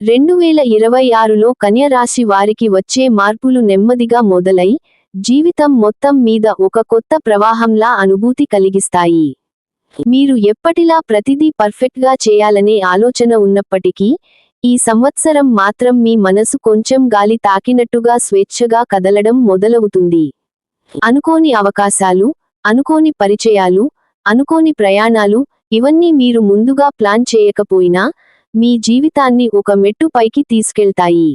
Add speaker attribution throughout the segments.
Speaker 1: రెండు వేల ఇరవై ఆరులో కన్యరాశి వారికి వచ్చే మార్పులు నెమ్మదిగా మొదలై జీవితం మొత్తం మీద ఒక కొత్త ప్రవాహంలా అనుభూతి కలిగిస్తాయి. మీరు ఎప్పటిలా ప్రతిదీ పర్ఫెక్ట్గా చేయాలనే ఆలోచన ఉన్నప్పటికీ ఈ సంవత్సరం మాత్రం మీ మనసు కొంచెం గాలి తాకినట్టుగా స్వేచ్ఛగా కదలడం మొదలవుతుంది. అనుకోని అవకాశాలు అనుకోని పరిచయాలు అనుకోని ప్రయాణాలు ఇవన్నీ మీరు ముందుగా ప్లాన్ చేయకపోయినా మీ జీవితాన్ని ఒక మెట్టు పైకి తీసుకెళ్తాయి.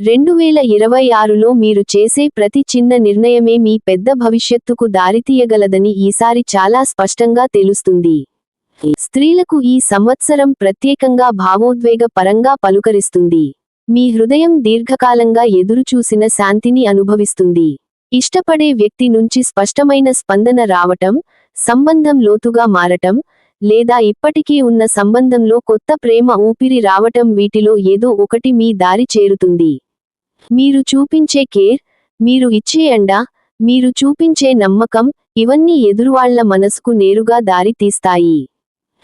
Speaker 1: రెండు వేల ఇరవై ఆరులో మీరు చేసే ప్రతి చిన్న నిర్ణయమే మీ పెద్ద భవిష్యత్తుకు దారితీయగలదని ఈసారి చాలా స్పష్టంగా తెలుస్తుంది. స్త్రీలకు ఈ సంవత్సరం ప్రత్యేకంగా భావోద్వేగ పరంగా పలుకరిస్తుంది. మీ హృదయం దీర్ఘకాలంగా ఎదురుచూసిన శాంతిని అనుభవిస్తుంది. ఇష్టపడే వ్యక్తి నుంచి స్పష్టమైన స్పందన రావటం సంబంధం లోతుగా మారటం లేదా ఇప్పటికీ ఉన్న సంబంధంలో కొత్త ప్రేమ ఊపిరి రావటం వీటిలో ఏదో ఒకటి మీ దారి చేరుతుంది. మీరు చూపించే కేర్ మీరు ఇచ్చే అండ మీరు చూపించే నమ్మకం ఇవన్నీ ఎదురువాళ్ళ మనసుకు నేరుగా దారి తీస్తాయి.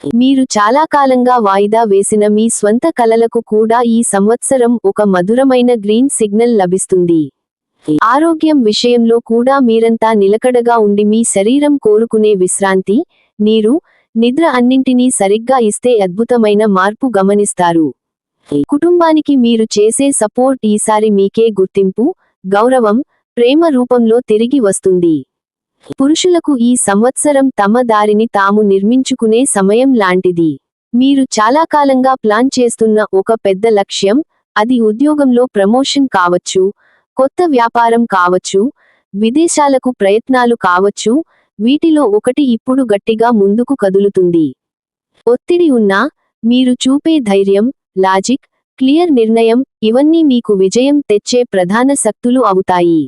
Speaker 1: మీరు చాలా కాలంగా వాయిదా వేసిన మీ స్వంత కలలకు కూడా ఈ సంవత్సరం ఒక మధురమైన గ్రీన్ సిగ్నల్ లభిస్తుంది. ఆరోగ్యం విషయంలో కూడా మీరంతా నిలకడగా ఉండి మీ శరీరం కోరుకునే విశ్రాంతి నీరు నిద్ర అన్నింటినీ సరిగ్గా ఇస్తే అద్భుతమైన మార్పు గమనిస్తారు. కుటుంబానికి మీరు చేసే సపోర్ట్ ఈసారి మీకే గుర్తింపు గౌరవం ప్రేమ రూపంలో తిరిగి వస్తుంది. పురుషులకు ఈ సంవత్సరం తమ దారిని తాము నిర్మించుకునే సమయం లాంటిది. మీరు చాలా కాలంగా ప్లాన్ చేస్తున్న ఒక పెద్ద లక్ష్యం అది ఉద్యోగంలో ప్రమోషన్ కావచ్చు కొత్త వ్యాపారం కావచ్చు విదేశాలకు ప్రయత్నాలు కావచ్చు వీటిలో ఒకటి ఇప్పుడు గట్టిగా ముందుకు కదులుతుంది. ఒత్తిడి ఉన్నా మీరు చూపే ధైర్యం లాజిక్ క్లియర్ నిర్ణయం ఇవన్నీ మీకు విజయం తెచ్చే ప్రధాన శక్తులు అవుతాయి.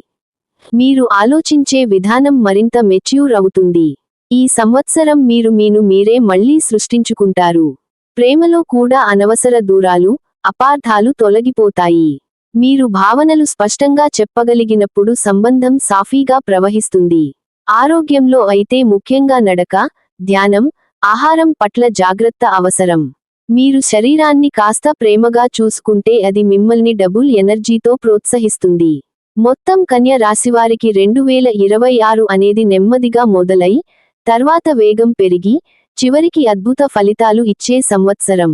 Speaker 1: మీరు ఆలోచించే విధానం మరింత మెచ్యూర్ అవుతుంది. ఈ సంవత్సరం మీరు మీను మీరే మళ్ళీ సృష్టించుకుంటారు. ప్రేమలో కూడా అనవసర దూరాలు అపార్థాలు తొలగిపోతాయి. మీరు భావనలు స్పష్టంగా చెప్పగలిగినప్పుడు సంబంధం సాఫీగా ప్రవహిస్తుంది. ఆరోగ్యంలో అయితే ముఖ్యంగా నడక ధ్యానం ఆహారం పట్ల జాగ్రత్త అవసరం. మీరు శరీరాన్ని కాస్త ప్రేమగా చూసుకుంటే అది మిమ్మల్ని డబుల్ ఎనర్జీతో ప్రోత్సహిస్తుంది. మొత్తం కన్య రాశివారికి రెండు వేల ఇరవై ఆరు అనేది నెమ్మదిగా మొదలై తర్వాత వేగం పెరిగి చివరికి అద్భుత ఫలితాలు ఇచ్చే సంవత్సరం.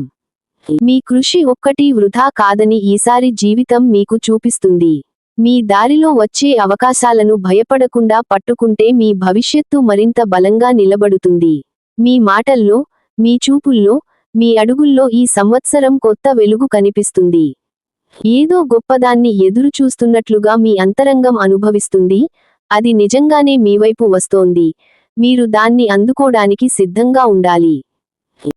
Speaker 1: మీ కృషి ఒక్కటి వృధా కాదని ఈసారి జీవితం మీకు చూపిస్తుంది. మీ దారిలో వచ్చే అవకాశాలను భయపడకుండా పట్టుకుంటే మీ భవిష్యత్తు మరింత బలంగా నిలబడుతుంది. మీ మాటల్లో మీ చూపుల్లో మీ అడుగుల్లో ఈ సంవత్సరం కొత్త వెలుగు కనిపిస్తుంది. ఏదో గొప్పదాన్ని ఎదురుచూస్తున్నట్లుగా మీ అంతరంగం అనుభవిస్తుంది. అది నిజంగానే మీ వైపు వస్తోంది. మీరు దాన్ని అందుకోడానికి సిద్ధంగా ఉండాలి.